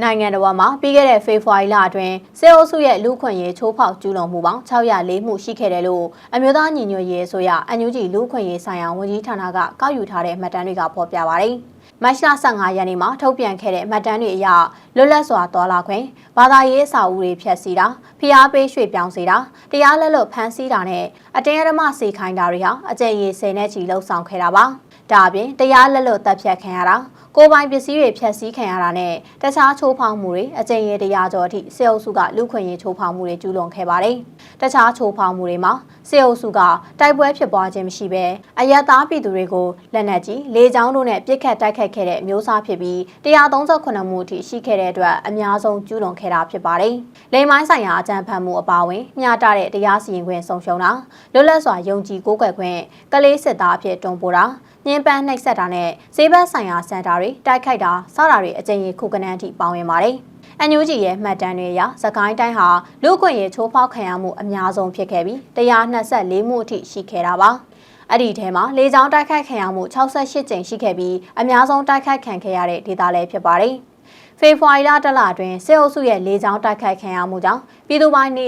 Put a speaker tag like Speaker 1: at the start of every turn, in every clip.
Speaker 1: နိုင်ငံတော်မှာပြီးခဲ့တဲ့ဖေဖော်ဝါရီလအတွင်းစေအုပ်စုရဲ့လူခွင့်ရေးချိုးဖောက်ကျူးလွန်မှုပေါင်း604မှုရှိခဲ့တယ်လို့အမျိုးသားညီညွတ်ရေးဆိုရအန်ယူဂျီလူခွင့်ရေးဆိုင်ရာဝန်ကြီးဌာနကကောက်ယူထားတဲ့မှတ်တမ်းတွေကဖော်ပြပါရတယ်။ မတ်လ15ရက်နေ့မှာထုတ်ပြန်ခဲ့တဲ့မှတ်တမ်းတွေအရလွတ်လပ်စွာတော်လာခွင့်ဘာသာရေးအဆောက်အဦတွေဖျက်ဆီးတာဖိအားပေးရွှေ့ပြောင်းစေတာတရားလက်လွတ်ဖမ်းဆီးတာနဲ့အတင်းအဓမ္မစေခိုင်းတာတွေဟာအကြိမ်ရေဆယ်နဲ့ချီလှုပ်ဆောင်ခဲ့တာပါ။ဒါအပြင်တရားလက်လွတ်တပ်ဖြတ်ခံရတာကိုယ်ပိုင်ပစ္စည်းတွေဖျက်ဆီးခံရတာနဲ့တခြားချိုးဖောက်မှုတွေအကြိမ်ရေတရားကျော်အထိစေအုပ်စုကလူခွင့်ရေးချိုးဖောက်မှုတွေကျူးလွန်ခဲ့ပါတယ်။တခြားချိုးဖောက်မှုတွေမှာ စေအုပ်စုကတိုက်ပွဲဖြစ်ပွားခြင်းမရှိဘဲအယက်သားပြည်သူတွေကိုလက်နက်ကြီးလေကြောင်းတို့နဲ့ပစ်ခတ်တိုက်ခိုက်ခဲ့တဲ့မျိုးစားဖြစ်ပြီး138မှုအထိရှိခဲ့တဲ့အတွက်အများဆုံးကျူးလွန်ခဲ့တာဖြစ်ပါတယ်။လိမ်မိုင်းဆိုင်ရာအကြမ်းဖက်မှုအပါအဝင်မျှတတဲ့တရားစီရင်ခွင့်ဆုံးရှုံးတာလွတ်လပ်စွာယုံကြည်ကိုးကွယ်ခွင့်ကလေးစစ်သားအဖြစ်တွန်းပို့တာညှဉ်းပန်းနှိပ်စက်တာနဲ့ဈေးဘက်ဆိုင်ရာစင်တာတွေတိုက်ခိုက်တာစတာတွေအကြိမ်ကြီးခုကနန်းအထိပါဝင်ပါတယ်။ အန်ယူဂျီရဲ့မှတ်တမ်းတွေအရသခိုင်းတိုင်းဟာလူ့အခွင့်အရေးချိုးဖောက်ခံရမှုအများဆုံးဖြစ်ခဲ့ပြီး124မှုအထိရှိခဲ့တာပါ။အဲ့ဒီထဲမှာလေကြောင်းတိုက်ခိုက်ခံရမှု68ကြိမ်ရှိခဲ့ပြီးအများဆုံးတိုက်ခိုက်ခံခဲ့ရတဲ့ဒေသလည်းဖြစ်ပါတယ်။ဖေဖော်ဝါရီလတလအတွင်းစစ်အုပ်စုရဲ့လေကြောင်းတိုက်ခိုက်ခံရမှုကြောင့် ပြည်သူပိုင်းနေ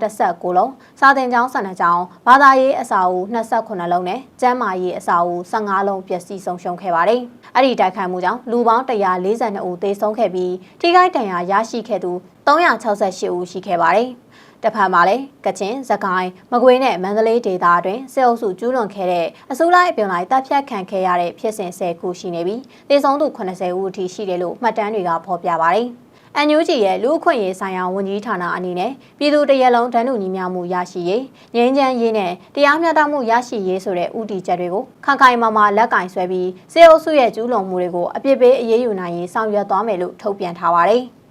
Speaker 1: 219လုံးစာတင်ကျောင်းဆန္ဒကျောင်းဘာသာရေးအစာအုပ်28လုံးနဲ့ကျန်းမာရေးအစာအုပ်15လုံးပျက်စီးဆုံးရှုံးခဲ့ပါတယ်။အဲ့ဒီတိုက်ခိုက်မှုကြောင့်လူပေါင်း142ဦးသေဆုံးခဲ့ပြီးထိခိုက်ဒဏ်ရာရရှိခဲ့သူ368ဦးရှိခဲ့ပါတယ်။တစ်ဖက်မှာလည်းကချင်၊စကိုင်း၊မကွေးနဲ့မန္တလေးဒေသအတွင်းစစ်အုပ်စုကျူးလွန်ခဲ့တဲ့အစိုးရအပြုံလိုက်တပ်ဖြတ်ခံခဲ့ရတဲ့ဖြစ်စဉ်10ခုရှိနေပြီးသေဆုံးသူ80ဦးအထိရှိတယ်လို့မှတ်တမ်းတွေကဖော်ပြပါတယ်။ အန်ယူဂျီရဲ့လူ့အခွင့်အရေးဆိုင်ရာဝန်ကြီးဌာနအနေနဲ့ပြည်သူတရက်လုံးတန်းတူညီမျှမှုရရှိရေးငြိမ်းချမ်းရေးနဲ့တရားမျှတမှုရရှိရေးဆိုတဲ့ဥတီချက်တွေကိုခိုင်ခိုင်မာမာလက်ကင်ဆွဲပြီးစေအုပ်စုရဲ့ကျူးလွန်မှုတွေကိုအပြစ်ပေးအရေးယူနိုင်ရေးဆောင်ရွက်သွားမယ်လို့ထုတ်ပြန်ထားပါတယ်။